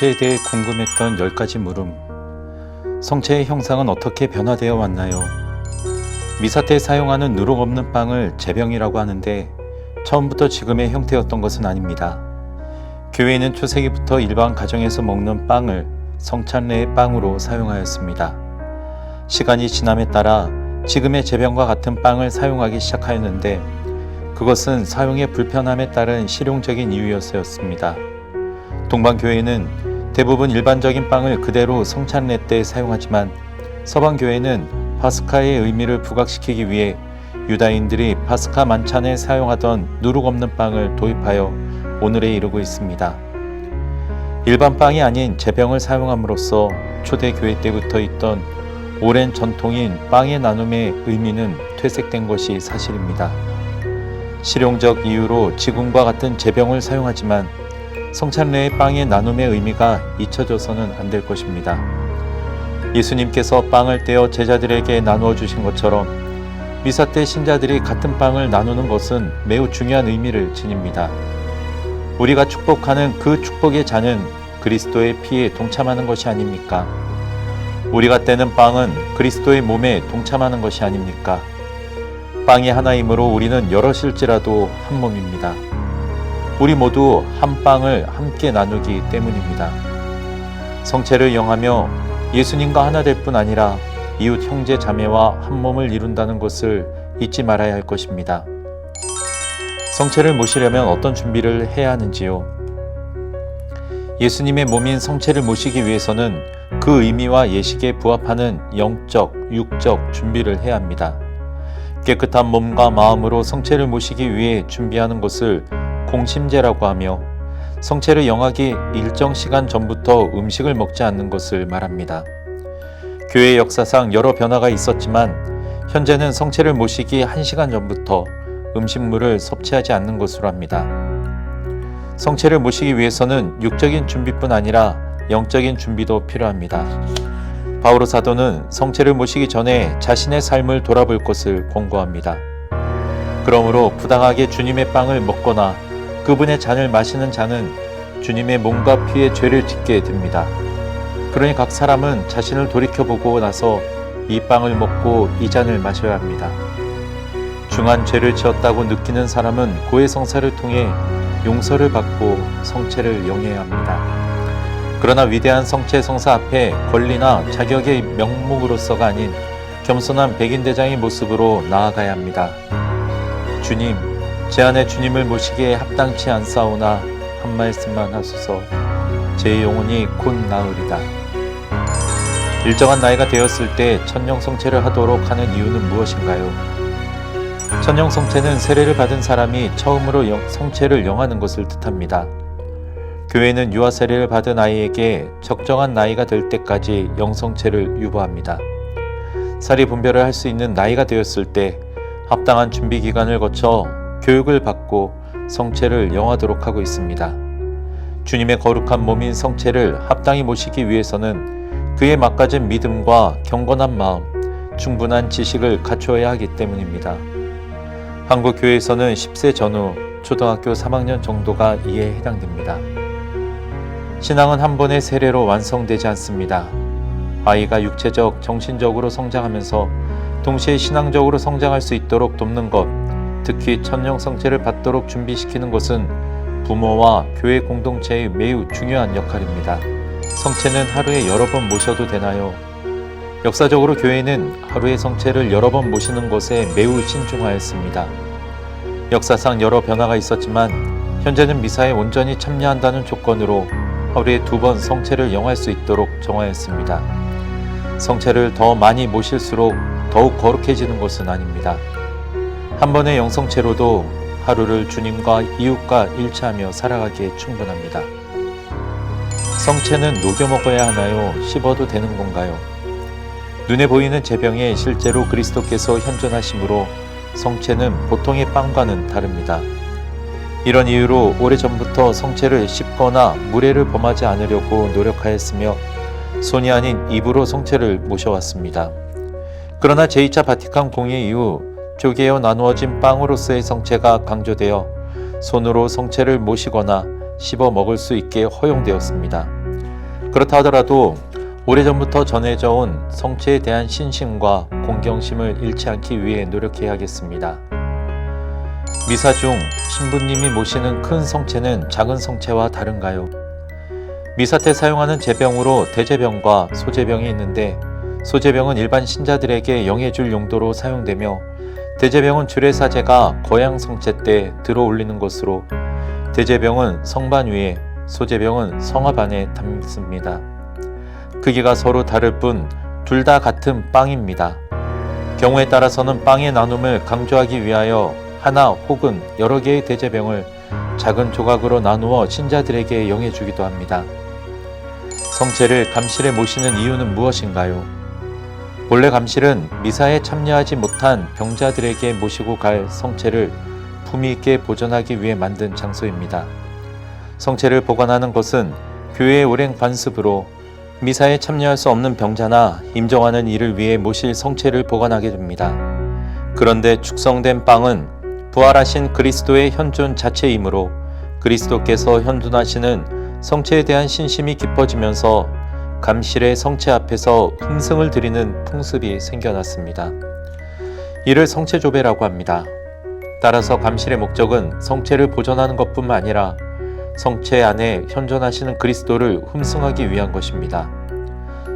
성체에 대해 궁금했던 10가지 물음. 성체의 형상은 어떻게 변화되어 왔나요? 미사 때 사용하는 누룩 없는 빵을 제병이라고 하는데 처음부터 지금의 형태였던 것은 아닙니다. 교회는 초세기부터 일반 가정에서 먹는 빵을 성찬례의 빵으로 사용하였습니다. 시간이 지남에 따라 지금의 제병과 같은 빵을 사용하기 시작하였는데 그것은 사용의 불편함에 따른 실용적인 이유였습니다. 동방교회는 대부분 일반적인 빵을 그대로 성찬례 때 사용하지만 서방 교회는 파스카의 의미를 부각시키기 위해 유다인들이 파스카 만찬에 사용하던 누룩 없는 빵을 도입하여 오늘에 이르고 있습니다. 일반 빵이 아닌 제병을 사용함으로써 초대 교회 때부터 있던 오랜 전통인 빵의 나눔의 의미는 퇴색된 것이 사실입니다. 실용적 이유로 지금과 같은 제병을 사용하지만 성찬례의 빵의 나눔의 의미가 잊혀져서는 안 될 것입니다. 예수님께서 빵을 떼어 제자들에게 나누어 주신 것처럼 미사 때 신자들이 같은 빵을 나누는 것은 매우 중요한 의미를 지닙니다. 우리가 축복하는 그 축복의 잔은 그리스도의 피에 동참하는 것이 아닙니까? 우리가 떼는 빵은 그리스도의 몸에 동참하는 것이 아닙니까? 빵이 하나이므로 우리는 여럿일지라도 한 몸입니다. 우리 모두 한 빵을 함께 나누기 때문입니다. 성체를 영하며 예수님과 하나 될 뿐 아니라 이웃 형제 자매와 한 몸을 이룬다는 것을 잊지 말아야 할 것입니다. 성체를 모시려면 어떤 준비를 해야 하는지요? 예수님의 몸인 성체를 모시기 위해서는 그 의미와 예식에 부합하는 영적, 육적 준비를 해야 합니다. 깨끗한 몸과 마음으로 성체를 모시기 위해 준비하는 것을 공심제라고 하며 성체를 영하기 일정 시간 전부터 음식을 먹지 않는 것을 말합니다. 교회 역사상 여러 변화가 있었지만 현재는 성체를 모시기 1시간 전부터 음식물을 섭취하지 않는 것으로 합니다. 성체를 모시기 위해서는 육적인 준비뿐 아니라 영적인 준비도 필요합니다. 바오로 사도는 성체를 모시기 전에 자신의 삶을 돌아볼 것을 권고합니다. 그러므로 부당하게 주님의 빵을 먹거나 그분의 잔을 마시는 자는 주님의 몸과 피의 죄를 짓게 됩니다. 그러니 각 사람은 자신을 돌이켜보고 나서 이 빵을 먹고 이 잔을 마셔야 합니다. 중한 죄를 지었다고 느끼는 사람은 고해 성사를 통해 용서를 받고 성체를 영해야 합니다. 그러나 위대한 성체 성사 앞에 권리나 자격의 명목으로서가 아닌 겸손한 백인 대장의 모습으로 나아가야 합니다. 주님, 제 안에 주님을 모시기에 합당치 않사오나 한 말씀만 하소서 제 영혼이 곧 나으리다. 일정한 나이가 되었을 때 천령 성체를 하도록 하는 이유는 무엇인가요? 천령 성체는 세례를 받은 사람이 처음으로 영, 성체를 영하는 것을 뜻합니다. 교회는 유아 세례를 받은 아이에게 적정한 나이가 될 때까지 영성체를 유보합니다. 사리 분별을 할 수 있는 나이가 되었을 때 합당한 준비 기간을 거쳐 교육을 받고 성체를 영하도록 하고 있습니다. 주님의 거룩한 몸인 성체를 합당히 모시기 위해서는 그의 막가진 믿음과 경건한 마음, 충분한 지식을 갖추어야 하기 때문입니다. 한국 교회에서는 10세 전후 초등학교 3학년 정도가 이에 해당됩니다. 신앙은 한 번의 세례로 완성되지 않습니다. 아이가 육체적, 정신적으로 성장하면서 동시에 신앙적으로 성장할 수 있도록 돕는 것, 특히 천령 성체를 받도록 준비시키는 것은 부모와 교회 공동체의 매우 중요한 역할입니다. 성체는 하루에 여러 번 모셔도 되나요? 역사적으로 교회는 하루에 성체를 여러 번 모시는 것에 매우 신중하였습니다. 역사상 여러 변화가 있었지만 현재는 미사에 온전히 참여한다는 조건으로 하루에 두 번 성체를 영할 수 있도록 정하였습니다. 성체를 더 많이 모실수록 더욱 거룩해지는 것은 아닙니다. 한 번의 영성체로도 하루를 주님과 이웃과 일치하며 살아가기에 충분합니다. 성체는 녹여 먹어야 하나요? 씹어도 되는 건가요? 눈에 보이는 제병에 실제로 그리스도께서 현존하심으로 성체는 보통의 빵과는 다릅니다. 이런 이유로 오래전부터 성체를 씹거나 무례를 범하지 않으려고 노력하였으며 손이 아닌 입으로 성체를 모셔왔습니다. 그러나 제2차 바티칸 공의 이후 쪼개어 나누어진 빵으로서의 성체가 강조되어 손으로 성체를 모시거나 씹어 먹을 수 있게 허용되었습니다. 그렇다 하더라도 오래전부터 전해져 온 성체에 대한 신심과 공경심을 잃지 않기 위해 노력해야겠습니다. 미사 중 신부님이 모시는 큰 성체는 작은 성체와 다른가요? 미사 때 사용하는 제병으로 대제병과 소제병이 있는데 소제병은 일반 신자들에게 영해줄 용도로 사용되며 대제병은 주례사제가 거양 성체 때 들어 올리는 것으로 대제병은 성반 위에 소제병은 성합 안에 담습니다. 크기가 서로 다를 뿐 둘 다 같은 빵입니다. 경우에 따라서는 빵의 나눔을 강조하기 위하여 하나 혹은 여러 개의 대제병을 작은 조각으로 나누어 신자들에게 영해주기도 합니다. 성체를 감실에 모시는 이유는 무엇인가요? 본래 감실은 미사에 참여하지 못한 병자들에게 모시고 갈 성체를 품위 있게 보존하기 위해 만든 장소입니다. 성체를 보관하는 것은 교회의 오랜 관습으로 미사에 참여할 수 없는 병자나 임종하는 이를 위해 모실 성체를 보관하게 됩니다. 그런데 축성된 빵은 부활하신 그리스도의 현존 자체이므로 그리스도께서 현존하시는 성체에 대한 신심이 깊어지면서 감실의 성체 앞에서 hum승을 드리는 풍습이 생겨났습니다. 이를 성체조배라고 합니다. 따라서 감실의 목적은 성체를 보존하는 것뿐만 아니라 성체 안에 현존하시는 그리스도를 흠승하기 위한 것입니다.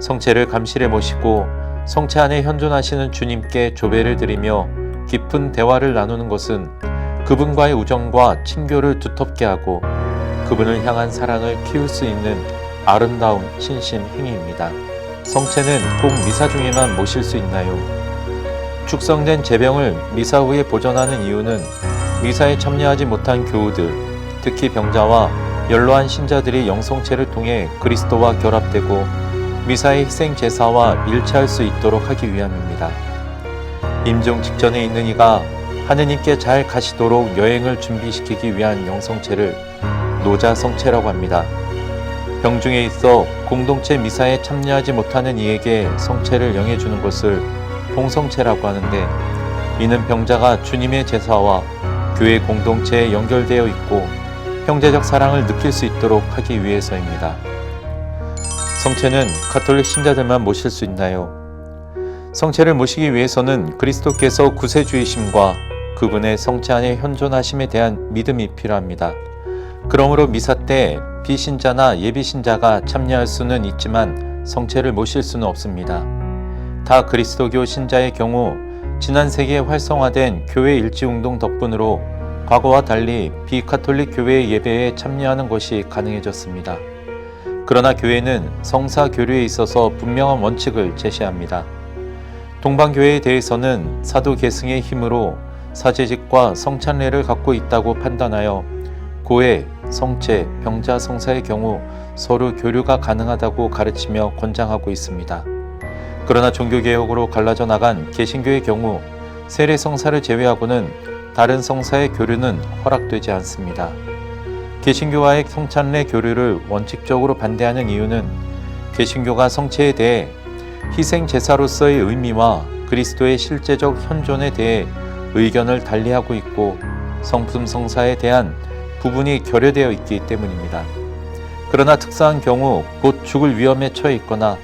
성체를 감실에 모시고 성체 안에 현존하시는 주님께 조배를 드리며 깊은 대화를 나누는 것은 그분과의 우정과 친교를 두텁게 하고 그분을 향한 사랑을 키울 수 있는 아름다운 신심 행위입니다. 성체는 꼭 미사 중에만 모실 수 있나요? 축성된 제병을 미사 후에 보존하는 이유는 미사에 참여하지 못한 교우들, 특히 병자와 연로한 신자들이 영성체를 통해 그리스도와 결합되고 미사의 희생 제사와 일치할 수 있도록 하기 위함입니다. 임종 직전에 있는 이가 하느님께 잘 가시도록 여행을 준비시키기 위한 영성체를 노자성체라고 합니다. 병중에 있어 공동체 미사에 참여하지 못하는 이에게 성체를 영해주는 것을 봉성체라고 하는데 이는 병자가 주님의 제사와 교회 공동체에 연결되어 있고 형제적 사랑을 느낄 수 있도록 하기 위해서입니다. 성체는 가톨릭 신자들만 모실 수 있나요? 성체를 모시기 위해서는 그리스도께서 구세주이심과 그분의 성체 안에 현존하심에 대한 믿음이 필요합니다. 그러므로 미사 때 비신자나 예비신자가 참여할 수는 있지만 성체를 모실 수는 없습니다. 다 그리스도교 신자의 경우 지난 세기에 활성화된 교회 일지운동 덕분으로 과거와 달리 비카톨릭 교회의 예배에 참여하는 것이 가능해졌습니다. 그러나 교회는 성사 교류에 있어서 분명한 원칙을 제시합니다. 동방교회에 대해서는 사도 계승의 힘으로 사제직과 성찬례를 갖고 있다고 판단하여 고해, 성체, 병자, 성사의 경우 서로 교류가 가능하다고 가르치며 권장하고 있습니다. 그러나 종교개혁으로 갈라져 나간 개신교의 경우 세례 성사를 제외하고는 다른 성사의 교류는 허락되지 않습니다. 개신교와의 성찬례 교류를 원칙적으로 반대하는 이유는 개신교가 성체에 대해 희생 제사로서의 의미와 그리스도의 실제적 현존에 대해 의견을 달리하고 있고 성품 성사에 대한 부분이 결여되어 있기 때문입니다. 그러나 특수한 경우 곧 죽을 위험에 처해 있거나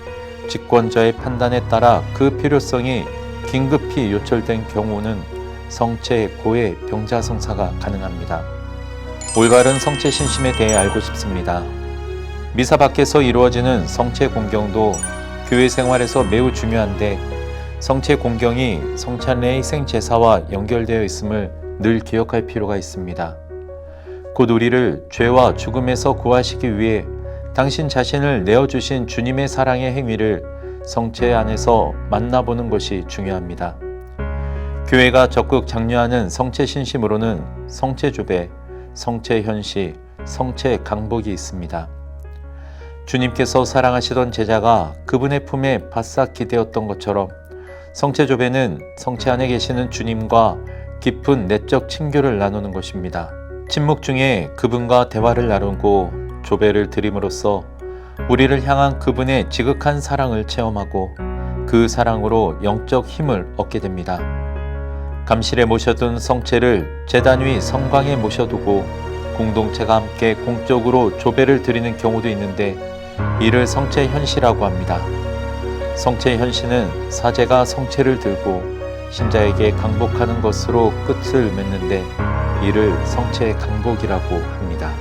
집권자의 판단에 따라 그 필요성이 긴급히 요철된 경우는 성체, 고해, 병자 성사가 가능합니다. 올바른 성체 신심에 대해 알고 싶습니다. 미사 밖에서 이루어지는 성체 공경도 교회 생활에서 매우 중요한데 성체 공경이 성찬례의 희생 제사와 연결되어 있음을 늘 기억할 필요가 있습니다. 곧 우리를 죄와 죽음에서 구하시기 위해 당신 자신을 내어주신 주님의 사랑의 행위를 성체 안에서 만나보는 것이 중요합니다. 교회가 적극 장려하는 성체 신심으로는 성체 주배, 성체 현시, 성체 강복이 있습니다. 주님께서 사랑하시던 제자가 그분의 품에 바싹 기대었던 것처럼 성체 조배는 성체 안에 계시는 주님과 깊은 내적 친교를 나누는 것입니다. 침묵 중에 그분과 대화를 나누고 조배를 드림으로써 우리를 향한 그분의 지극한 사랑을 체험하고 그 사랑으로 영적 힘을 얻게 됩니다. 감실에 모셔둔 성체를 재단 위 성광에 모셔두고 공동체가 함께 공적으로 조배를 드리는 경우도 있는데 이를 성체 현시라고 합니다. 성체 현시는 사제가 성체를 들고 신자에게 강복하는 것으로 끝을 맺는데 이를 성체 강복이라고 합니다.